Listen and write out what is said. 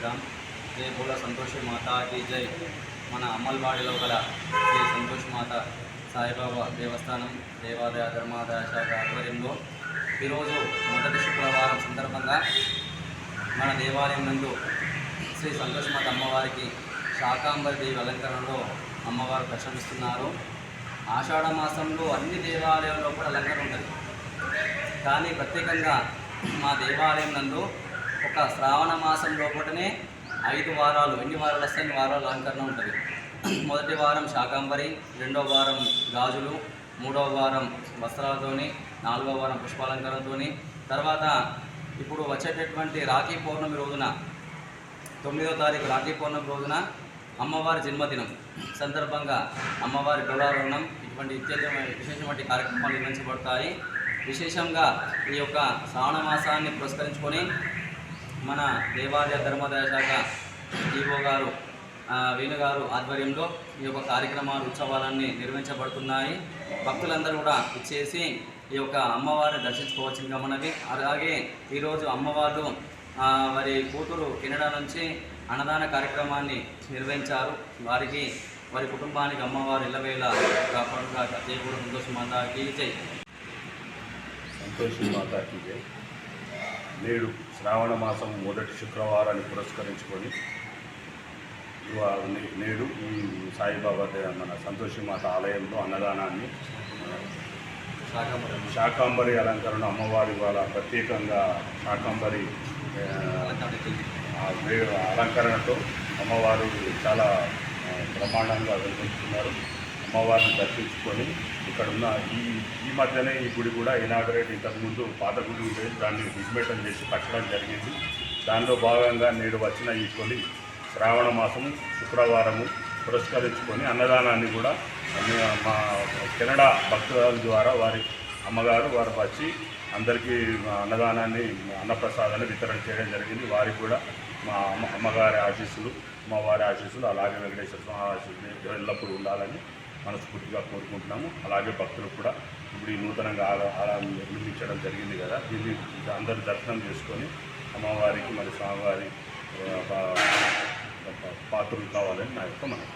శ్రీరామ్. జై బోల మాత కే జై. మన అమ్మల్వాడిలో గల శ్రీ సంతోష్ మాత సాయిబాబా దేవస్థానం దేవాదాయ ధర్మాదాయ శాఖ ఆధ్వర్యంలో ఈరోజు మొదటి శుక్రవారం సందర్భంగా మన దేవాలయం నందు శ్రీ సంతోష్ మాత అమ్మవారికి శాకాంబరి దేవి అలంకరణలో అమ్మవారు ప్రశంసిస్తున్నారు ఆషాఢ మాసంలో అన్ని దేవాలయాల్లో కూడా అలంకరణ ఉంటుంది. కానీ ప్రత్యేకంగా మా దేవాలయం నందు ఒక శ్రావణ మాసం లోపలనే ఐదు వారాలు ఎన్ని వారాలు వస్తే అన్ని వారాలు అలంకరణ ఉంటుంది. మొదటి వారం శాకాంబరి రెండవ వారం గాజులు మూడవ వారం వస్త్రాలతోని నాలుగవ వారం పుష్పాలంకరణతోని తర్వాత ఇప్పుడు వచ్చేటటువంటి రాఖీ పౌర్ణమి రోజున తొమ్మిదో తారీఖు రాఖీ పౌర్ణమి రోజున అమ్మవారి జన్మదినం. సందర్భంగా అమ్మవారి గౌరవరణం ఇటువంటి ఇత్యాదమైన విశేషమైన కార్యక్రమాలు నిర్వహించబడతాయి. విశేషంగా ఈ యొక్క శ్రావణ మాసాన్ని పురస్కరించుకొని మన దేవాలయ ధర్మాదాయ శాఖ ఈవో గారు వేణుగారు ఆధ్వర్యంలో ఈ యొక్క కార్యక్రమాలు ఉత్సవాలన్నీ నిర్వహించబడుతున్నాయి. భక్తులందరూ కూడా ఇచ్చేసి ఈ యొక్క అమ్మవారిని దర్శించుకోవచ్చుగా మనవి. అలాగే ఈరోజు అమ్మవారు వారి కూతురు కెనడా నుంచి అన్నదాన కార్యక్రమాన్ని నిర్వహించారు. వారికి వారి కుటుంబానికి అమ్మవారు ఇళ్ళవేళ కాపాడుగా సంతోషం సంతోషమందా జై. సంతోషం మాతాకి జై. నేడు శ్రావణ మాసం మొదటి శుక్రవారాన్ని పురస్కరించుకొని నేడు ఈ సాయిబాబా మన సంతోషి మాత ఆలయంలో అన్నదానాన్ని శాకాంబరం అలంకరణ. అమ్మవారి వాళ్ళ ప్రత్యేకంగా శాకాంబరి అలంకరణతో అమ్మవారు చాలా బ్రహ్మాండంగా వెలుగొందుతున్నారు అమ్మవారిని దర్శించుకొని ఇక్కడ ఉన్న ఈ ఈ మధ్యనే ఈ గుడి కూడా ఇనాగరేట్ ఇంతకుముందు పాత గుడి ఉండేది దాన్ని డిస్మేటం చేసి కట్టడం జరిగింది. దానిలో భాగంగా నేడు వచ్చిన ఈ తొలి శ్రావణ మాసము శుక్రవారము పురస్కరించుకొని అన్నదానాన్ని కూడా మా కెనడా భక్తుల ద్వారా వారి అమ్మగారు వారు వచ్చి అందరికీ అన్నదానాన్ని అన్నప్రసాదాన్ని వితరణ చేయడం జరిగింది. వారికి కూడా మా అమ్మ అమ్మగారి ఆశీస్సులు మా వారి ఆశీస్సులు అలాగే వెంకటేశ్వర స్వామి ఆశీస్సులు ఎల్లప్పుడూ ఉండాలని మనస్ఫూర్తిగా కోరుకుంటున్నాము. అలాగే భక్తులు కూడా ఇప్పుడు ఈ నూతనంగా ఆలయం నిర్మించడం జరిగింది కదా దీన్ని అందరూ దర్శనం చేసుకొని అమ్మవారికి మరి స్వామివారి పాత్రలు కావాలని నా యొక్క మనం